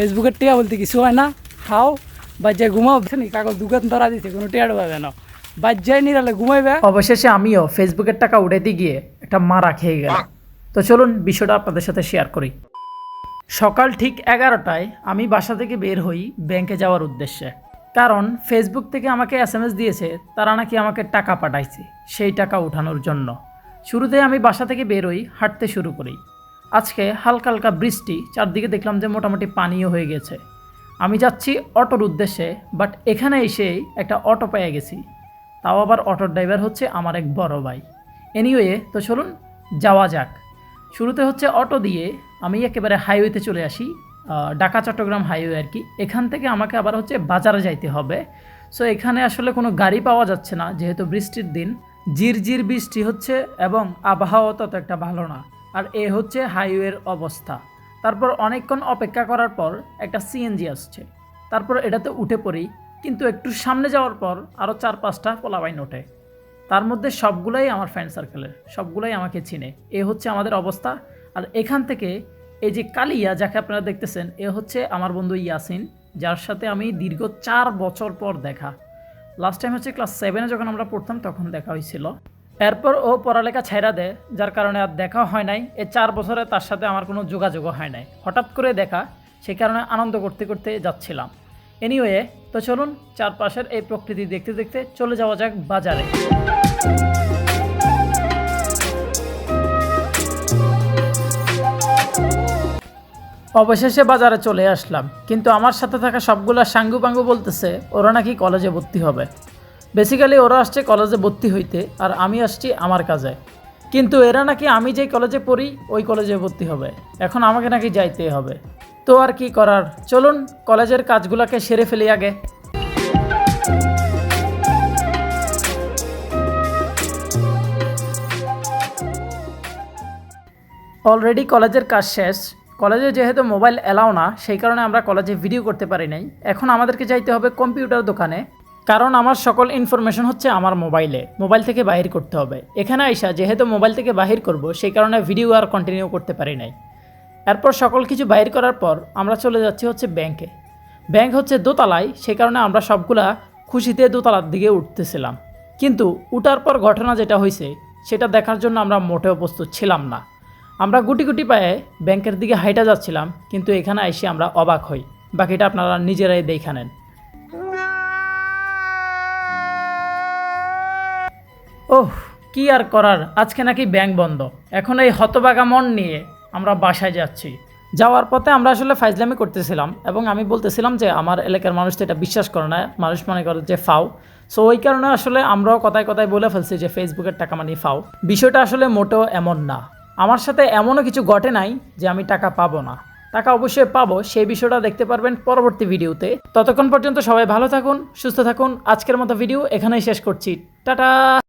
ফেসবুকের টিয়া বলতে কিছু হয় না। খাও বাজ্যায় ঘুমাও বুঝছেন কাগজ দোকান ধরা দিছে, কোনো টিয়া পাবে না। বাজ্যায় নিরালে ঘুমাইবে। অবশেষে আমিও ফেসবুকের টাকা উঠাইতে গিয়ে একটা মারা খেয়ে গেলাম। তো চলুন বিষয়টা আপনাদের সাথে শেয়ার করি। সকাল ঠিক এগারোটায় আমি বাসা থেকে বের হই ব্যাংকে যাওয়ার উদ্দেশ্যে। কারণ ফেসবুক থেকে আমাকে এস দিয়েছে, তারা নাকি আমাকে টাকা পাঠাইছে, সেই টাকা উঠানোর জন্য। শুরুতে আমি বাসা থেকে বের হই, হাঁটতে শুরু করি। আজকে হালকা হালকা বৃষ্টি, চারদিকে দেখলাম যে মোটামুটি পানীয় হয়ে গেছে। আমি যাচ্ছি অটোর উদ্দেশ্যে বাট এখানে এসেই একটা অটো পেয়ে গেছি। তাও আবার অটোর ড্রাইভার হচ্ছে আমার এক বড় ভাই। এনিওয়ে তো চলুন যাওয়া যাক। শুরুতে হচ্ছে অটো দিয়ে আমি একেবারে হাইওয়েতে চলে আসি ঢাকা চট্টগ্রাম হাইওয়ে আর কি। এখান থেকে আমাকে আবার হচ্ছে বাজারে যাইতে হবে। সো এখানে আসলে কোনো গাড়ি পাওয়া যাচ্ছে না, যেহেতু বৃষ্টির দিন। জিরজির বৃষ্টি হচ্ছে এবং আবহাওয়া তত একটা ভালো না। আর এ হচ্ছে হাইওয়ের অবস্থা। তারপর অনেকক্ষণ অপেক্ষা করার পর একটা সিএনজি আসছে। তারপর এটাতে উঠে পড়ি, কিন্তু একটু সামনে যাওয়ার পর আরও চার পাঁচটা পোলাবাইন ওঠে। তার মধ্যে সবগুলাই আমার ফ্রেন্ড সার্কেলের সবগুলাই আমাকে চিনে। এ হচ্ছে আমাদের অবস্থা। আর এখান থেকে এই যে কালিয়া, যাকে আপনারা দেখতেছেন, এ হচ্ছে আমার বন্ধু ইয়াসিন, যার সাথে আমি দীর্ঘ চার বছর পর দেখা। লাস্ট টাইম হচ্ছে ক্লাস সেভেনে যখন আমরা পড়তাম, তখন দেখা হয়েছিল। এরপর ও পড়ালেখা ছেড়া দেয়, যার কারণে আর দেখা হয় নাই। এই চার বছরে তার সাথে আমার কোনো যোগাযোগও হয় নাই। হঠাৎ করে দেখা সেই কারণে আনন্দ করতে করতে যাচ্ছিলাম। এনিওয়ে তো চলুন চারপাশের এই প্রকৃতি দেখতে দেখতে চলে যাওয়া যাক বাজারে। অবশেষে বাজারে চলে আসলাম, কিন্তু আমার সাথে থাকা সবগুলা সাঙ্গু পাঙ্গু বলতেছে, ওরা নাকি কলেজে ভর্তি হবে। বেসিক্যালি ওরা আসছে কলেজে ভর্তি হইতে আর আমি আসছি আমার কাজে। কিন্তু এরা নাকি আমি যেই কলেজে পড়ি, ওই কলেজে ভর্তি হবে। এখন আমাকে নাকি যাইতে হবে। তো আর কি করার? চলুন, কলেজের কাজগুলোকে সেরে ফেলি আগে। অলরেডি কলেজের কাজ শেষ। কলেজে যেহেতু মোবাইল এলাও না, সেই কারণে আমরা কলেজে ভিডিও করতে পারি নাই। এখন আমাদেরকে যাইতে হবে কম্পিউটার দোকানে। কারণ আমার সকল ইনফরমেশন হচ্ছে আমার মোবাইলে মোবাইল থেকে বাহির করতে হবে। এখানে আইসা যেহেতু মোবাইল থেকে বাহির করব, সেই কারণে ভিডিও আর কন্টিনিউ করতে পারি নাই। এরপর সকল কিছু বাহির করার পর আমরা চলে যাচ্ছি হচ্ছে ব্যাংকে ব্যাংক হচ্ছে দোতলায়, সেই কারণে আমরা সবগুলা খুশিতে দোতলার দিকে উঠতেছিলাম। কিন্তু উঠার পর ঘটনা যেটা হয়েছে সেটা দেখার জন্য আমরা মোটেও প্রস্তুত ছিলাম না। আমরা গুটি গুটি পায়ে ব্যাংকের দিকে হাইটা যাচ্ছিলাম, কিন্তু এখানে এসে আমরা অবাক হই। বাকিটা আপনারা নিজেরাই দেখে নেন। ওহ, কি আর করার? আজকে নাকি ব্যাংক বন্ধ। এখন এই হতবাগা মন নিয়ে আমরা বাসায় যাচ্ছি। যাওয়ার পথে আমরা আসলে ফাইজলামি করতেছিলাম এবং আমি বলতেছিলাম যে, আমার এলাকার মানুষ তো এটা বিশ্বাস করে না। মানুষ মনে করে যে ফাও। সো ওই কারণে আসলে আমরাও কথায় কথায় বলে ফেলছি যে, ফেসবুকের টাকা মানি ফাও। বিষয়টা আসলে মোটেও এমন না। আমার সাথে এমনও কিছু ঘটে নাই যে, আমি টাকা পাবো না। টাকা অবশ্যই পাবো, সেই বিষয়টা দেখতে পারবেন পরবর্তী ভিডিওতে। ততক্ষণ পর্যন্ত সবাই ভালো থাকুন, সুস্থ থাকুন। আজকের মতো ভিডিও এখানেই শেষ করছি। টাটা!